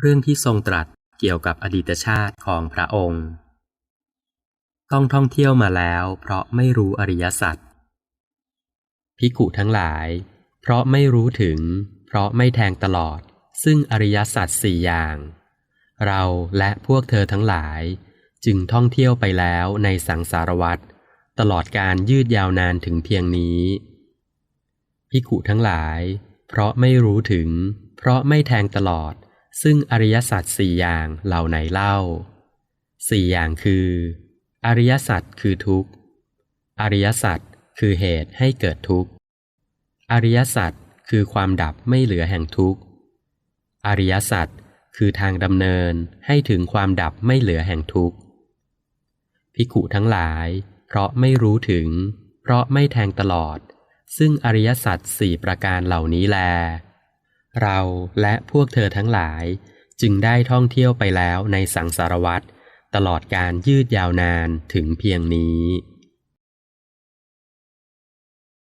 เรื่องที่ทรงตรัสเกี่ยวกับอดีตชาติของพระองค์ ต้องท่องเที่ยวมาแล้วเพราะไม่รู้อริยสัจพิกุทั้งหลาย เพราะไม่รู้ถึง เพราะไม่แทงตลอด ซึ่งอริยสัจสี่อย่าง เราและพวกเธอทั้งหลาย จึงท่องเที่ยวไปแล้วในสังสารวัฏตลอดการยืดยาวนานถึงเพียงนี้พิกุทั้งหลาย เพราะไม่รู้ถึง เพราะไม่แทงตลอด ซึ่งอริยสัจสี่อย่างเหล่าไหนเล่าสี่อย่างคือ อริยสัจคือทุกข์ อริยสัจคือเหตุให้เกิดทุกข์ อริยสัจคือความดับไม่เหลือแห่งทุกข์ อริยสัจคือทางดำเนินให้ถึงความดับไม่เหลือแห่งทุกข์พิกุทั้งหลาย เพราะไม่รู้ถึง เพราะไม่แทงตลอด ซึ่งอริยสัจสี่ประการเหล่านี้แล เราและพวกเธอทั้งหลาย จึงได้ท่องเที่ยวไปแล้วในสังสารวัตรตลอดการยืดยาวนานถึงเพียงนี้